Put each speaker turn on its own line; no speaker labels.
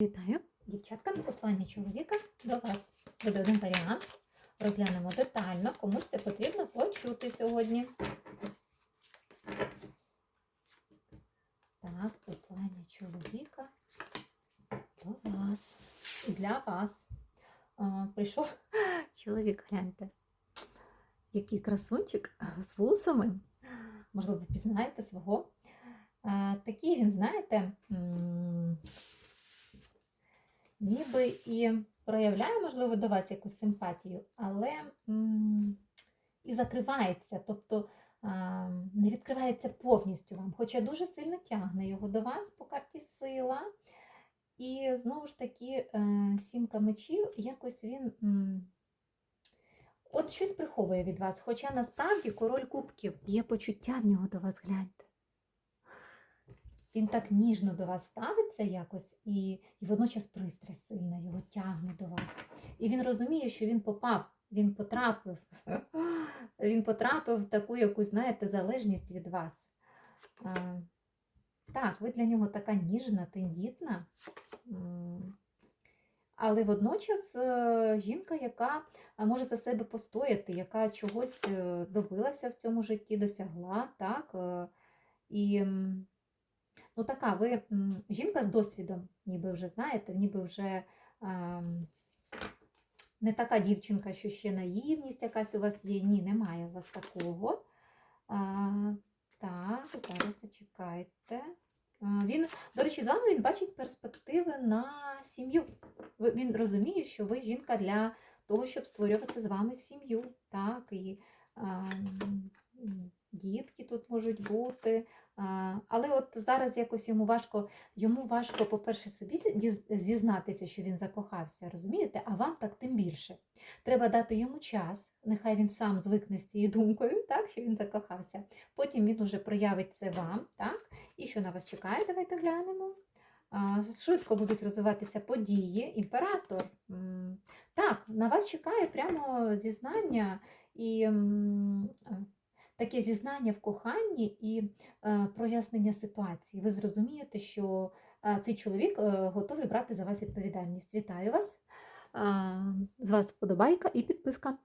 Вітаю, дівчатка, послання чоловіка до вас. Буде один варіант. Розглянемо детально, комусь це потрібно почути сьогодні. Так, послання чоловіка до вас. І для вас. А, прийшов чоловік, гляньте. Який красунчик з вусами. Можливо, ви пізнаєте свого. Такий він, знаєте, ніби і проявляє, можливо, до вас якусь симпатію, але і закривається, тобто не відкривається повністю вам, хоча дуже сильно тягне його до вас по карті сила. І знову ж таки, е, сімка мечів, якось він от щось приховує від вас. Хоча насправді король кубків є почуття в нього до вас, гляньте. Він так ніжно до вас ставиться якось, і, і водночас пристрасть сильна його тягне до вас. І він розуміє, що він попав, він потрапив. Він потрапив в таку якусь, знаєте, залежність від вас. А, так, ви для нього така ніжна, тендітна. Але водночас е, жінка, яка може за себе постояти, яка чогось е, добилася в цьому житті, досягла, так? е, І ну, така ви жінка з досвідом, ніби вже знаєте, ніби вже ем, не така дівчинка, що ще наївність якась у вас є. Ні, немає у вас такого. А, так, зараз зачекайте. Він, до речі, з вами він бачить перспективи на сім'ю. Він розуміє, що ви жінка для того, щоб створювати з вами сім'ю. Так, і а, дітки тут можуть бути. Але от зараз якось йому важко, йому важко, по-перше, собі зізнатися, що він закохався, розумієте? А вам так тим більше. Треба дати йому час, нехай він сам звикне з цією думкою, так, що він закохався. Потім він уже проявить це вам, так? І що на вас чекає, давайте глянемо. Швидко будуть розвиватися події, імператор. Так, на вас чекає прямо зізнання і таке зізнання в коханні і е, прояснення ситуації. Ви зрозумієте, що е, цей чоловік е, готовий брати за вас відповідальність. Вітаю вас! З вас вподобайка і підписка.